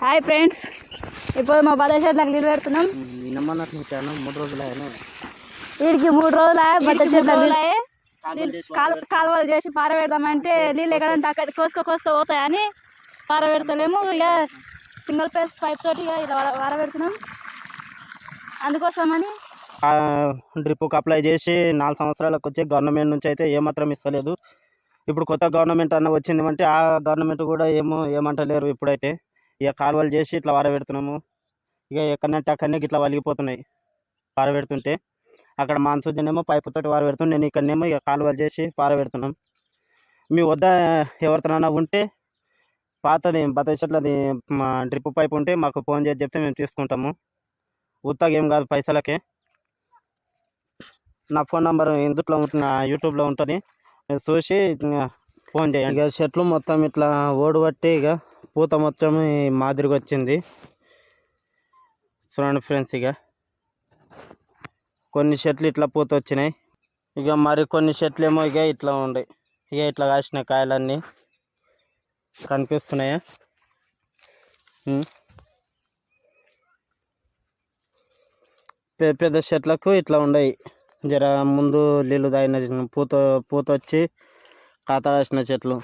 Hi friends ఇప్పుడు మా చెట్లకు నీళ్ళు పెడుతున్నాం. మూడు రోజులు వీడికి మూడు రోజులు బత్తాయి చెట్లకు కాలువలు చేసి పారబెడదామంటే నీళ్ళు ఎక్కడంటే అక్కడ కోసుకో కోసుకో పోతాయని పారబెడతలేము ఇక సింగిల్ పేస్ పైప్ తోటి ఇక ఇలా వరబెడుతున్నాం అందుకోసమని డ్రిప్కి అప్లై చేసి నాలుగు సంవత్సరాలకు వచ్చి గవర్నమెంట్ నుంచి అయితే ఏమాత్రం ఇస్తలేదు. ఇప్పుడు కొత్త గవర్నమెంట్ అన్న వచ్చింది అంటే ఆ గవర్నమెంట్ కూడా ఏమో ఏమంటలేరు ఇప్పుడైతే. ఇక కాలువలు చేసి ఇట్లా వారబెడుతున్నాము. ఇక ఎక్కడంటే అక్కడనే ఇట్లా వలిగిపోతున్నాయి. పారబెడుతుంటే అక్కడ మాన్సూజనేమో పైపు వారబెడుతుంది. నేను ఇక్కడనేమో ఇక కాలువలు చేసి పారబెడుతున్నాం మీ వద్ద ఎవరితోనైనా ఉంటే పాతది బత్తాయి చెట్లది మా డ్రిప్ పైప్ ఉంటే మాకు ఫోన్ చేసి చెప్తే మేము తీసుకుంటాము. ఉత్తగా ఏం కాదు పైసలకే. నా ఫోన్ నంబర్ ఇందుట్లో ఉంటుంది నా యూట్యూబ్లో ఉంటుంది. చూసి ఫోన్ చేయండి. ఇక చెట్లు మొత్తం ఇట్లా ఓడబట్టి ఇక పూత మొత్తం మాదిరిగా వచ్చింది. చూడండి ఫ్రెండ్స్ ఇక. కొన్ని చెట్లు ఇట్లా పూత వచ్చినాయి. ఇక మరి కొన్ని చెట్లు ఏమో ఇక ఇట్లా ఉన్నాయి ఇక ఇట్లా కాసిన కాయలన్నీ కనిపిస్తున్నాయా? పెద్ద పెద్ద చెట్లకు ఇట్లా ఉన్నాయి జర ముందు నీళ్ళు తాగిన పూత పూత వచ్చి కాత కాసిన చెట్లు.